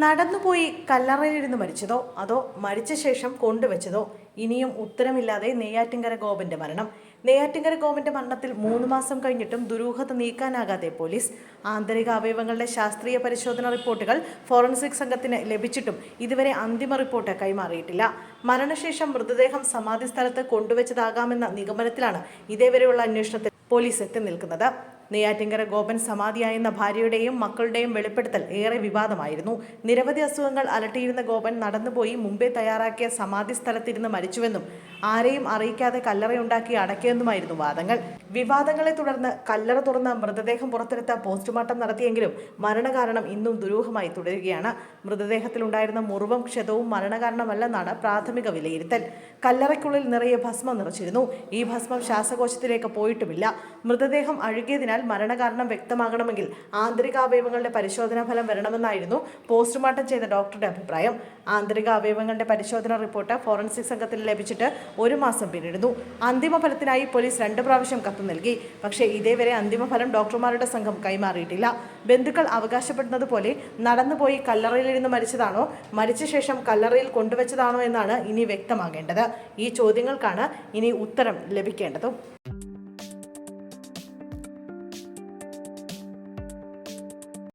നടന്നുപോയി കല്ലറയിലിരുന്ന് മരിച്ചതോ? അതോ മരിച്ച ശേഷം കൊണ്ടുവച്ചതോ? ഇനിയും ഉത്തരമില്ലാതെ നെയ്യാറ്റിങ്കര ഗോപന്റെ മരണം. നെയ്യാറ്റിങ്കര ഗോപന്റെ മരണത്തിൽ മൂന്ന് മാസം കഴിഞ്ഞിട്ടും ദുരൂഹത നീക്കാനാകാതെ പോലീസ് ആന്തരിക അവയവങ്ങളുടെ ശാസ്ത്രീയ പരിശോധന റിപ്പോർട്ടുകൾ ഫോറൻസിക് സംഘത്തിന് ലഭിച്ചിട്ടും ഇതുവരെ അന്തിമ റിപ്പോർട്ട് കൈമാറിയിട്ടില്ല. മരണശേഷം മൃതദേഹം സമാധി സ്ഥലത്ത് കൊണ്ടുവച്ചതാകാമെന്ന നിഗമനത്തിലാണ് ഇതേവരെയുള്ള അന്വേഷണത്തിൽ പോലീസ് എത്തി നിൽക്കുന്നത്. നെയ്യാറ്റിങ്കര ഗോപൻ സമാധിയായെന്ന ഭാര്യയുടെയും മക്കളുടെയും വെളിപ്പെടുത്തൽ ഏറെ വിവാദമായിരുന്നു. നിരവധി അസുഖങ്ങൾ അലട്ടിയിരുന്ന ഗോപൻ നടന്നുപോയി മുമ്പേ തയ്യാറാക്കിയ സമാധി സ്ഥലത്തിരുന്ന് മരിച്ചുവെന്നും ആരെയും അറിയിക്കാതെ കല്ലറയുണ്ടാക്കി അടക്കിയെന്നുമായിരുന്നു വാദങ്ങൾ. വിവാദങ്ങളെ തുടർന്ന് കല്ലറ തുറന്ന് മൃതദേഹം പുറത്തെടുത്ത പോസ്റ്റ്മോർട്ടം നടത്തിയെങ്കിലും മരണകാരണം ഇന്നും ദുരൂഹമായി തുടരുകയാണ്. മൃതദേഹത്തിലുണ്ടായിരുന്ന മുറിവും ക്ഷതവും മരണകാരണമല്ലെന്നാണ് പ്രാഥമിക വിലയിരുത്തൽ. കല്ലറയ്ക്കുള്ളിൽ നിറയെ ഭസ്മം നിറച്ചിരുന്നു. ഈ ഭസ്മം ശ്വാസകോശത്തിലേക്ക് പോയിട്ടുമില്ല. മൃതദേഹം അഴുകിയതിനാൽ മരണകാരണം വ്യക്തമാകണമെങ്കിൽ ആന്തരിക അവയവങ്ങളുടെ പരിശോധനാ ഫലം വരണമെന്നായിരുന്നു പോസ്റ്റ്മോർട്ടം ചെയ്ത ഡോക്ടറുടെ അഭിപ്രായം. ആന്തരിക അവയവങ്ങളുടെ പരിശോധനാ റിപ്പോർട്ട് ഫോറൻസിക് സംഘത്തിന് ലഭിച്ചിട്ട് ഒരു മാസം പിന്നിടുന്നു. അന്തിമ ഫലത്തിനായി പോലീസ് രണ്ട് പ്രാവശ്യം കത്ത് നൽകി. പക്ഷേ ഇതേവരെ അന്തിമ ഫലം ഡോക്ടർമാരുടെ സംഘം കൈമാറിയിട്ടില്ല. ബന്ധുക്കൾ അവകാശപ്പെടുന്നത് പോലെ നടന്നുപോയി കല്ലറയിലിരുന്ന് മരിച്ചതാണോ മരിച്ച ശേഷം കല്ലറയിൽ കൊണ്ടുവച്ചതാണോ എന്നാണ് ഇനി വ്യക്തമാകേണ്ടത്. ഈ ചോദ്യങ്ങൾക്കാണ് ഇനി ഉത്തരം ലഭിക്കേണ്ടതും.